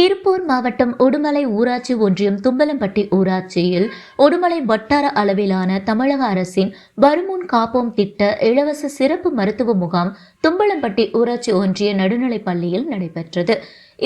திருப்பூர் மாவட்டம் உடுமலை ஊராட்சி ஒன்றியம் தும்பலம்பட்டி ஊராட்சியில் உடுமலை வட்டார அளவிலான தமிழக அரசின் வருமுன் காப்போம் திட்ட இலவச சிறப்பு மருத்துவ முகாம் தும்பலம்பட்டி ஊராட்சி ஒன்றிய நடுநிலைப் பள்ளியில் நடைபெற்றது.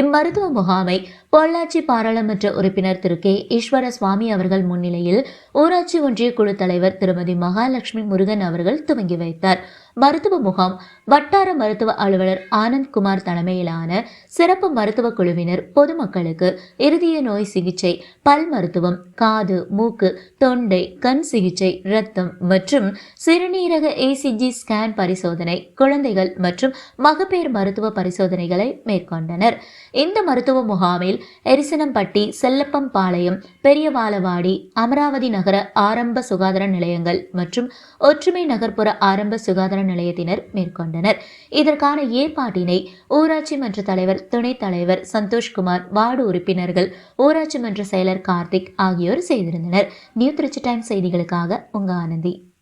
இம்மருத்துவ முகாமை பொள்ளாச்சி பாராளுமன்ற உறுப்பினர் திரு கே. ஈஸ்வர சுவாமி அவர்கள் முன்னிலையில் ஊராட்சி ஒன்றிய குழு தலைவர் திருமதி மகாலட்சுமி முருகன் அவர்கள் துவங்கி வைத்தார். மருத்துவ முகாம் வட்டார மருத்துவ அலுவலர் ஆனந்த் குமார் தலைமையிலான சிறப்பு மருத்துவ குழுவினர் பொதுமக்களுக்கு இருதய நோய் சிகிச்சை பல் மருத்துவம் காது மூக்கு தொண்டை கண் சிகிச்சை இரத்தம் மற்றும் சிறுநீரக ஏசிஜி ஸ்கேன் பரிசோதனை குழந்தைகள் மற்றும் மகப்பேறு மருத்துவ பரிசோதனைகளை மேற்கொண்டனர். இந்த மருத்துவ முகாமில் எரிசனம்பட்டி செல்லப்பம்பாளையம் பெரியவாலவாடி அமராவதி நகர ஆரம்ப சுகாதார நிலையங்கள் மற்றும் ஒற்றுமை நகர்ப்புற ஆரம்ப சுகாதார நிலையத்தினர் மேற்கொண்டனர். இதற்கான ஏற்பாட்டினை ஊராட்சி மன்ற தலைவர் துணைத் தலைவர் சந்தோஷ்குமார் வார்டு உறுப்பினர்கள் ஊராட்சி மன்ற செயலர் கார்த்திக் ஆகியோர் செய்திருந்தனர். நியூ திருச்சி டைம் செய்திகளுக்காக உங்க ஆனந்தி.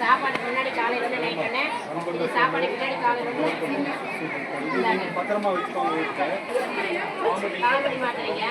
சாப்பாடு முன்னாடி காலையில இருந்து நைட் பண்ணேன் சாப்பாடு பின்னாடி காலையில இருந்து. பத்திரமா வச்சுக்கோங்க காமெடி மாட்டுறீங்க.